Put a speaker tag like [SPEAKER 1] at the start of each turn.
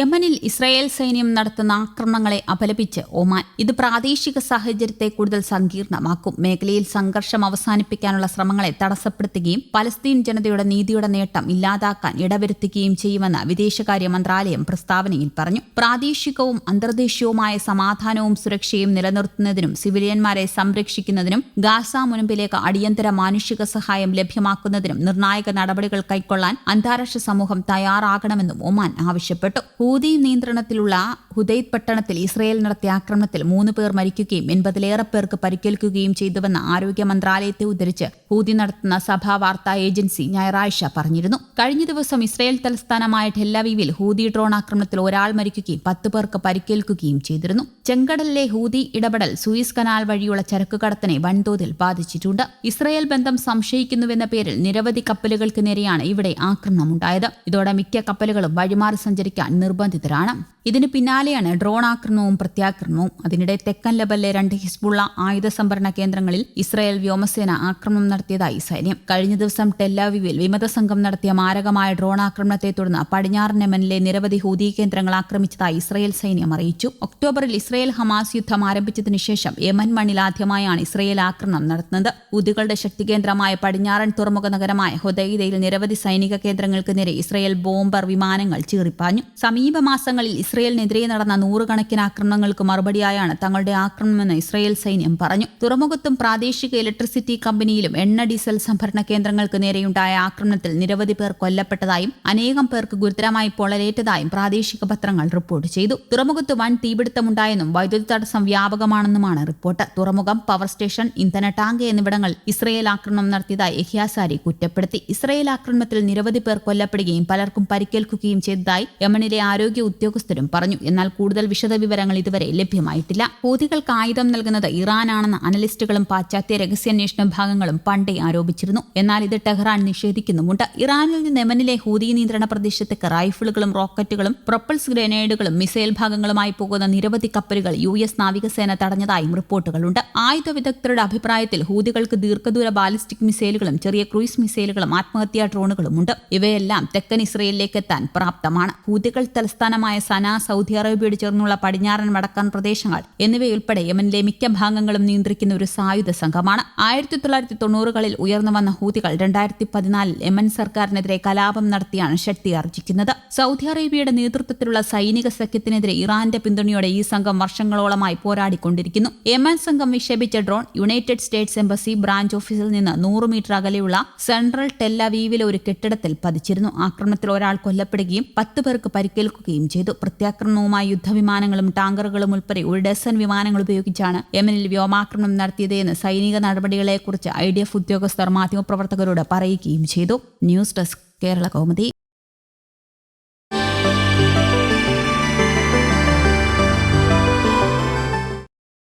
[SPEAKER 1] യമനിൽ ഇസ്രായേൽ സൈന്യം നടത്തുന്ന ആക്രമണങ്ങളെ അപലപിച്ച് ഒമാൻ ഇത് പ്രാദേശിക സാഹചര്യത്തെ കൂടുതൽ സങ്കീർണമാക്കും. മേഖലയിൽ സംഘർഷം അവസാനിപ്പിക്കാനുള്ള ശ്രമങ്ങളെ തടസ്സപ്പെടുത്തുകയും പലസ്തീൻ ജനതയുടെ നീതിയുടെ നേട്ടം ഇല്ലാതാക്കാൻ ഇടവരുത്തുകയും ചെയ്യുമെന്ന് വിദേശകാര്യ മന്ത്രാലയം പ്രസ്താവനയിൽ പറഞ്ഞു. പ്രാദേശികവും അന്തർദേശീയവുമായ സമാധാനവും സുരക്ഷയും നിലനിർത്തുന്നതിനും സിവിലിയന്മാരെ സംരക്ഷിക്കുന്നതിനും ഗാസ മുൻപിലേക്ക് അടിയന്തര മാനുഷിക സഹായം ലഭ്യമാക്കുന്നതിനും നിർണായക നടപടികൾ കൈക്കൊള്ളാൻ അന്താരാഷ്ട്ര സമൂഹം തയ്യാറാകണമെന്നും ഒമാൻ ആവശ്യപ്പെട്ടു. ഹൂതി നിയന്ത്രണത്തിലുള്ള ഹുദൈദ് പട്ടണത്തിൽ ഇസ്രയേൽ നടത്തിയ ആക്രമണത്തിൽ മൂന്ന് പേർ മരിക്കുകയും എൺപതിലേറെ പേർക്ക് പരിക്കേൽക്കുകയും ചെയ്തുവെന്ന ആരോഗ്യ മന്ത്രാലയത്തെ ഉദ്ധരിച്ച് ഹൂതി നടത്തുന്ന സഭാ വാർത്താ ഏജൻസി ഞായറാഴ്ച പറഞ്ഞിരുന്നു. കഴിഞ്ഞ ദിവസം ഇസ്രയേൽ തലസ്ഥാനമായ ടെല്ലവീവിൽ ഹൂതി ഡ്രോൺ ആക്രമണത്തിൽ ഒരാൾ മരിക്കുകയും പത്ത് പേർക്ക് പരിക്കേൽക്കുകയും ചെയ്തിരുന്നു. ചെങ്കടലിലെ ഹൂതി ഇടപെടൽ സൂയിസ് കനാൽ വഴിയുള്ള ചരക്ക് കടത്തിനെ വൻതോതിൽ ബാധിച്ചിട്ടുണ്ട്. ഇസ്രയേൽ ബന്ധം സംശയിക്കുന്നുവെന്ന പേരിൽ നിരവധി കപ്പലുകൾക്ക് നേരെയാണ് ഇവിടെ ആക്രമണമുണ്ടായത്. ഇതോടെ മിക്ക കപ്പലുകളും വഴിമാറി സഞ്ചരിക്കാൻ നിർബന്ധിതരാണ്. ഇതിന് പിന്നാലെയാണ് ഡ്രോൺ ആക്രമണവും പ്രത്യാക്രമണവും. അതിനിടെ തെക്കൻ ലെബലിലെ രണ്ട് ഹിസ്ബുള്ള ആയുധ സംഭരണ കേന്ദ്രങ്ങളിൽ ഇസ്രായേൽ വ്യോമസേന ആക്രമണം നടത്തിയതായി സൈന്യം. കഴിഞ്ഞ ദിവസം ടെല്ലാവിവിൽ വിമത സംഘം നടത്തിയ മാരകമായ ഡ്രോൺ ആക്രമണത്തെ തുടർന്ന് പടിഞ്ഞാറൻ യമനിലെ നിരവധി ഹൂതി കേന്ദ്രങ്ങൾ ആക്രമിച്ചതായി ഇസ്രായേൽ സൈന്യം അറിയിച്ചു. ഒക്ടോബറിൽ ഇസ്രായേൽ ഹമാസ് യുദ്ധം ആരംഭിച്ചതിനു ശേഷം യമൻ മണ്ണിൽ ആദ്യമായാണ് ഇസ്രായേൽ ആക്രമണം നടത്തുന്നത്. ഹൂതികളുടെ ശക്തി കേന്ദ്രമായ പടിഞ്ഞാറൻ തുറമുഖ നഗരമായ ഹുദൈദയിൽ നിരവധി സൈനിക കേന്ദ്രങ്ങൾക്ക് നേരെ ഇസ്രായേൽ ബോംബർ വിമാനങ്ങൾ ചീറിപ്പാഞ്ഞു. സമീപ മാസങ്ങളിൽ ഇസ്രയേലിനെതിരെ നടന്ന നൂറുകണക്കിന് ആക്രമണങ്ങൾക്ക് മറുപടിയായാണ് തങ്ങളുടെ ആക്രമണമെന്ന് ഇസ്രായേൽ സൈന്യം പറഞ്ഞു. തുറമുഖത്തും പ്രാദേശിക ഇലക്ട്രിസിറ്റി കമ്പനിയിലും എണ്ണ ഡീസൽ സംഭരണ കേന്ദ്രങ്ങൾക്ക് നേരെയുണ്ടായ ആക്രമണത്തിൽ നിരവധി പേർ കൊല്ലപ്പെട്ടതായും അനേകം പേർക്ക് ഗുരുതരമായി പൊള്ളലേറ്റതായും പ്രാദേശിക പത്രങ്ങൾ റിപ്പോർട്ട് ചെയ്തു. തുറമുഖത്ത് വൻ തീപിടുത്തമുണ്ടായെന്നും വൈദ്യുതി തടസ്സം വ്യാപകമാണെന്നുമാണ് റിപ്പോർട്ട്. തുറമുഖം പവർ സ്റ്റേഷൻ ഇന്ധന ടാങ്ക് എന്നിവിടങ്ങൾ ഇസ്രായേൽ ആക്രമണം നടത്തിയതായി എഹിയാസാരി കുറ്റപ്പെടുത്തി. ഇസ്രയേൽ ആക്രമണത്തിൽ നിരവധി പേർ കൊല്ലപ്പെടുകയും പലർക്കും പരിക്കേൽക്കുകയും ചെയ്തതായി യമനിലെ ആരോഗ്യ ഉദ്യോഗസ്ഥരും പറഞ്ഞു. എന്നാൽ കൂടുതൽ വിശദവിവരങ്ങൾ ഇതുവരെ ലഭ്യമായിട്ടില്ല. ഹൂതികൾക്ക് ആയുധം നൽകുന്നത് ഇറാനാണെന്ന് അനലിസ്റ്റുകളും പാശ്ചാത്യ രഹസ്യാന്വേഷണ വിഭാഗങ്ങളും പണ്ടേ ആരോപിച്ചിരുന്നു. എന്നാൽ ഇത് ടെഹ്റാൻ നിഷേധിക്കുന്നുമുണ്ട്. ഇറാനിൽ നിന്ന് യമനിലെ ഹൂതി നിയന്ത്രണ പ്രദേശത്തേക്ക് റൈഫിളുകളും റോക്കറ്റുകളും പ്രൊപ്പൽസ് ഗ്രനേഡുകളും മിസൈൽ ഭാഗങ്ങളുമായി പോകുന്ന നിരവധി കപ്പലുകൾ യു എസ് നാവികസേന തടഞ്ഞതായും റിപ്പോർട്ടുകളുണ്ട്. ആയുധ വിദഗ്ധരുടെ അഭിപ്രായത്തിൽ ഹൂതികൾക്ക് ദീർഘദൂര ബാലിസ്റ്റിക് മിസൈലുകളും ചെറിയ ക്രൂയിസ് മിസൈലുകളും ആത്മഹത്യാ ഡ്രോണുകളുമുണ്ട്. ഇവയെല്ലാം തെക്കൻ ഇസ്രയേലിലേക്ക് എത്താൻ പ്രാപ്തമാണ്. ഹൂതികൾ തലസ്ഥാനമായ സന സൗദി അറേബ്യയോട് ചേർന്നുള്ള പടിഞ്ഞാറൻ വടക്കൻ പ്രദേശങ്ങൾ എന്നിവയുൾപ്പെടെ യമനിലെ മിക്ക ഭാഗങ്ങളും നിയന്ത്രിക്കുന്ന ഒരു സായുധ സംഘമാണ്. ആയിരത്തി തൊള്ളായിരത്തി തൊണ്ണൂറുകളിൽ ഉയർന്നു വന്ന ഹൂതികൾ രണ്ടായിരത്തി പതിനാലിൽ യമൻ സർക്കാരിനെതിരെ കലാപം നടത്തിയാണ് ശക്തി ആർജിക്കുന്നത്. സൗദി അറേബ്യയുടെ നേതൃത്വത്തിലുള്ള സൈനിക സഖ്യത്തിനെതിരെ ഇറാന്റെ പിന്തുണയോടെ ഈ സംഘം വർഷങ്ങളോളമായി പോരാടിക്കൊണ്ടിരിക്കുന്നു. യമൻ സംഘം വിക്ഷേപിച്ച drone United States embassy branch ഓഫീസിൽ നിന്ന് നൂറ് മീറ്റർ അകലെയുള്ള സെൻട്രൽ ടെല്ലവീവിലെ ഒരു കെട്ടിടത്തിൽ പതിച്ചിരുന്നു. ആക്രമണത്തിൽ ഒരാൾ കൊല്ലപ്പെടുകയും പത്ത് പേർക്ക് പരിക്കേൽക്കുകയും ചെയ്തു. പ്രത്യാക്രമണവുമായി യുദ്ധവിമാനങ്ങളും ടാങ്കറുകളും ഉൾപ്പെടെ ഒരു ഡസൻ വിമാനങ്ങൾ ഉപയോഗിച്ചാണ് യമനിൽ വ്യോമാക്രമണം നടത്തിയതെന്ന് സൈനിക നടപടികളെക്കുറിച്ച് ഐ ഡി എഫ് ഉദ്യോഗസ്ഥർ മാധ്യമപ്രവർത്തകരോട് പറയുകയും ചെയ്തു. News desk Kerala Kaumudi.